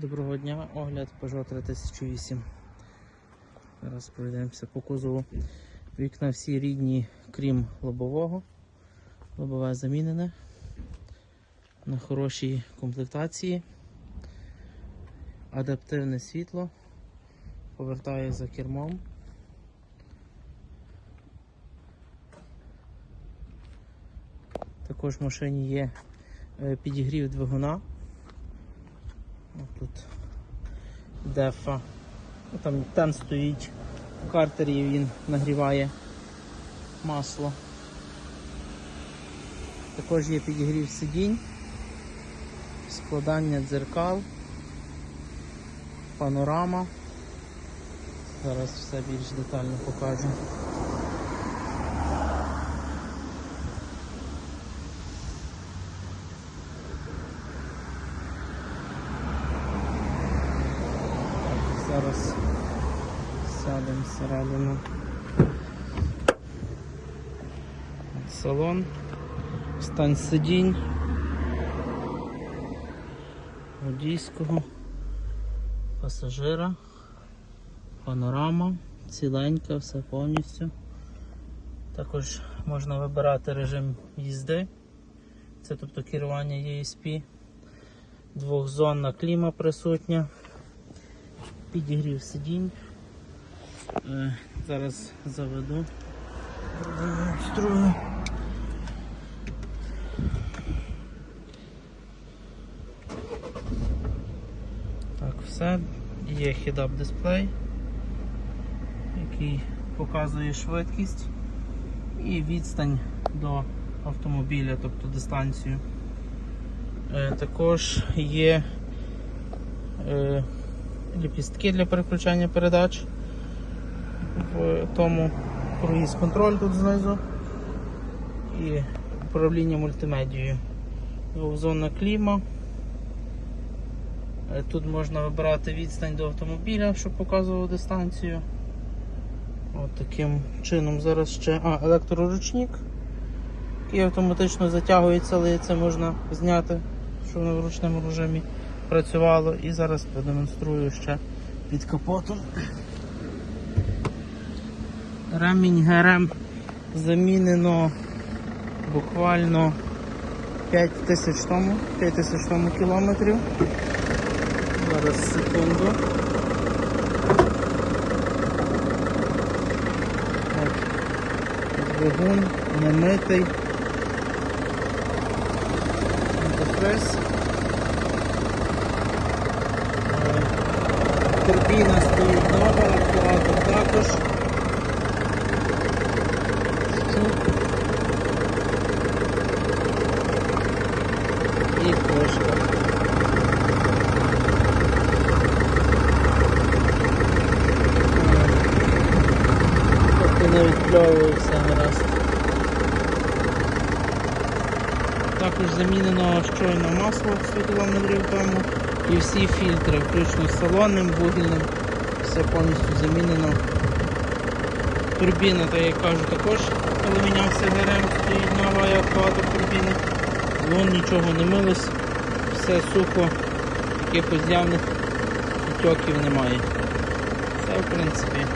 Доброго дня, огляд Peugeot 3008. Зараз пройдемося по кузову. Вікна всі рідні, крім лобового. Лобове замінене. На хорошій комплектації. Адаптивне світло. Повертає за кермом. Також в машині є е, підігрів двигуна. Тут дефа. Ну, Там, там стоїть в картері, він нагріває масло. Також є підігрів сидінь, складання дзеркал, панорама. Зараз все більш детально покажу. Зараз сядемо всередину. Салон, стань сидінь водійського, пасажира, панорама, ціленька, все повністю. Також можна вибирати режим їзди. Це тобто керування ESP. Двохзонна кліма присутня підігрів сидінь. Е, зараз заведу. Демонструю. Так, все. Є head-up дисплей, який показує швидкість і відстань до автомобіля, тобто дистанцію. Е, також є е, ліпістки для переключання передач. В тому круїз контроль тут знизу і управління мультимедією. Зона кліма. Е, Тут можна вибирати відстань до автомобіля, щоб показував дистанцію. От таким чином зараз ще а, електроручник, який автоматично затягується, але це можна зняти, щоб воно в ручному режимі працювало. І зараз продемонструю ще під капотом. Ремінь ГРМ замінено буквально 5 тисяч тому, 5 тисяч тому кілометрів. Зараз секунду. От. Двигун немитий. Антифриз. Турбіна стоїть нова, актуатор також. І кришка. Тобто не відпльовується гаразд. Також замінено щойно масло 100 км тому і всі фільтри, включно з салонним, вугільним, все повністю замінено. Турбіна, так як кажу, також, коли мінявся ГРМ, стоїть нова і актуатор турбіни. Вон нічого не милось, все сухо, якихось явних утьоків немає. Це в принципі